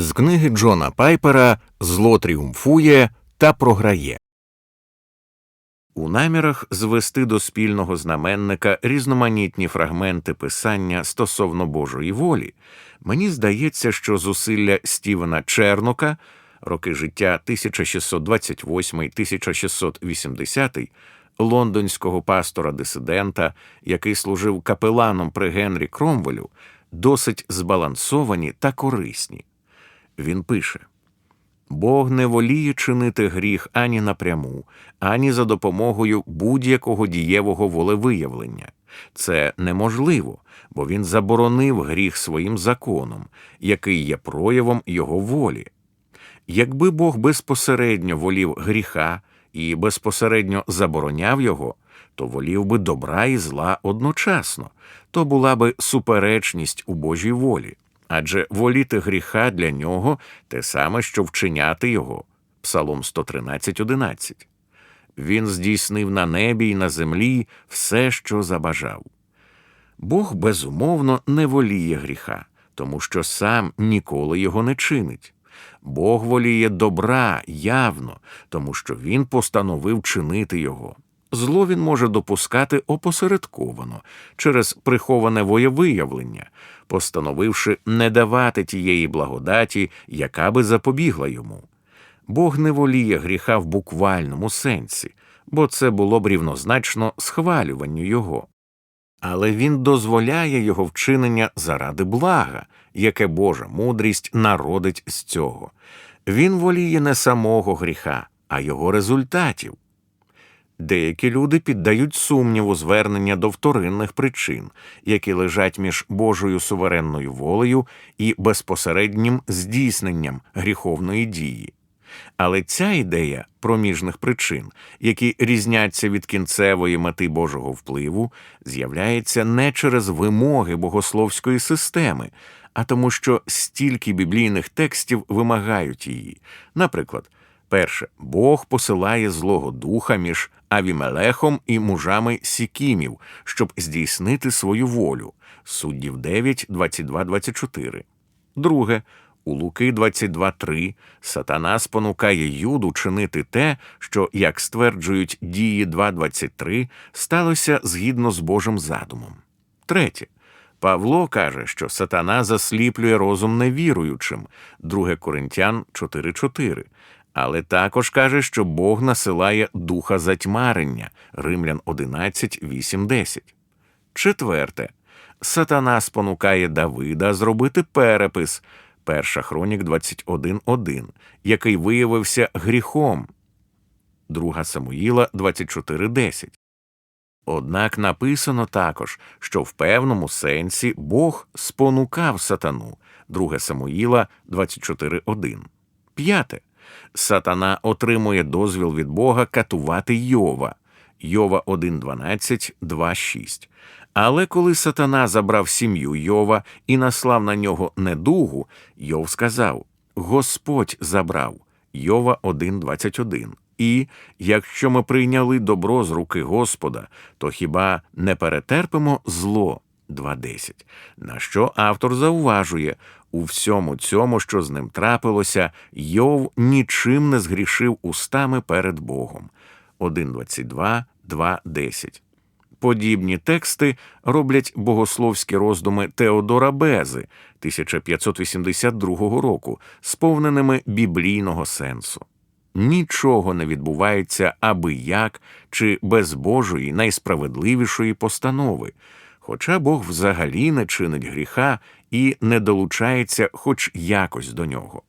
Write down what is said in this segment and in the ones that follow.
З книги Джона Пайпера Зло тріумфує та програє. У намірах звести до спільного знаменника різноманітні фрагменти писання стосовно Божої волі, мені здається, що зусилля Стівена Чернока, роки життя 1628-1680, лондонського пастора-дисидента, який служив капеланом при Генрі Кромвелю, досить збалансовані та корисні. Він пише Бог не воліє чинити гріх ані напряму, ані за допомогою будь-якого дієвого волевиявлення. Це неможливо, бо він заборонив гріх своїм законом, який є проявом його волі. Якби Бог безпосередньо волів гріха і безпосередньо забороняв його, то волів би добра і зла одночасно, то була би суперечність у Божій волі. Адже воліти гріха для нього те саме, що вчиняти його. Псалом 113.11. Він здійснив на небі й на землі все, що забажав. Бог безумовно не воліє гріха, тому що сам ніколи його не чинить. Бог воліє добра явно, тому що він постановив чинити його. Зло він може допускати опосередковано через приховане воєвиявлення, постановивши не давати тієї благодаті, яка би запобігла йому. Бог не воліє гріха в буквальному сенсі, бо це було б рівнозначно схвалюванню його. Але він дозволяє його вчинення заради блага, яке Божа мудрість народить з цього. Він воліє не самого гріха, а його результатів. Деякі люди піддають сумніву звернення до вторинних причин, які лежать між Божою суверенною волею і безпосереднім здійсненням гріховної дії. Але ця ідея проміжних причин, які різняться від кінцевої мети Божого впливу, з'являється не через вимоги богословської системи, а тому, що стільки біблійних текстів вимагають її. Наприклад, перше, Бог посилає Злого Духа між Авімелехом і мужами Сікімів, щоб здійснити свою волю. Суддів 9, 22, 24. Друге, у Луки 22.3 сатана спонукає Юду чинити те, що, як стверджують дії 2.23, сталося згідно з Божим задумом. Третє. Павло каже, що сатана засліплює розум невіруючим, 2 Коринтян 4.4, але також каже, що Бог насилає духа затьмарення, Римлян 11, 8, 10. Четверте. Сатана спонукає Давида зробити перепис, Перша хронік 21.1, який виявився гріхом, 2 Самуїла 24.10. Однак написано також, що в певному сенсі Бог спонукав сатану, 2 Самуїла 24.1. П'яте. Сатана отримує дозвіл від Бога катувати Йова, Йова 1.12, 2.6. Але коли сатана забрав сім'ю Йова і наслав на нього недугу, Йов сказав Господь забрав Йова 1.21. І якщо ми прийняли добро з руки Господа, то хіба не перетерпимо зло 2.10. На що автор зауважує у всьому цьому, що з ним трапилося, Йов нічим не згрішив устами перед Богом 1.22, 2.10. Подібні тексти роблять богословські роздуми Теодора Бези 1582 року, сповненими біблійного сенсу. Нічого не відбувається аби як чи без Божої найсправедливішої постанови, хоча Бог взагалі не чинить гріха і не долучається хоч якось до нього.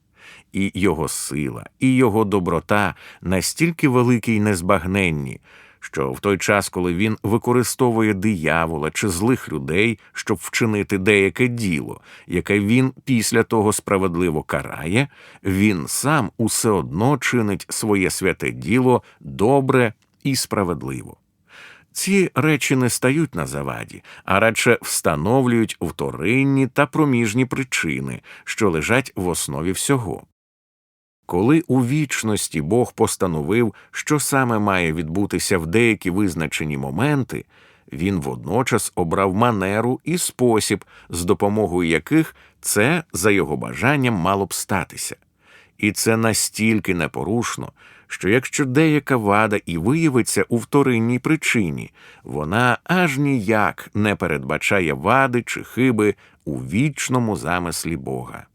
І його сила, і його доброта настільки великі й незбагненні, що в той час, коли він використовує диявола чи злих людей, щоб вчинити деяке діло, яке він після того справедливо карає, він сам усе одно чинить своє святе діло добре і справедливо. Ці речі не стають на заваді, а радше встановлюють вторинні та проміжні причини, що лежать в основі всього. Коли у вічності Бог постановив, що саме має відбутися в деякі визначені моменти, він водночас обрав манеру і спосіб, з допомогою яких це, за його бажанням, мало б статися. І це настільки непорушно, що якщо деяка вада і виявиться у вторинній причині, вона аж ніяк не передбачає вади чи хиби у вічному замислі Бога.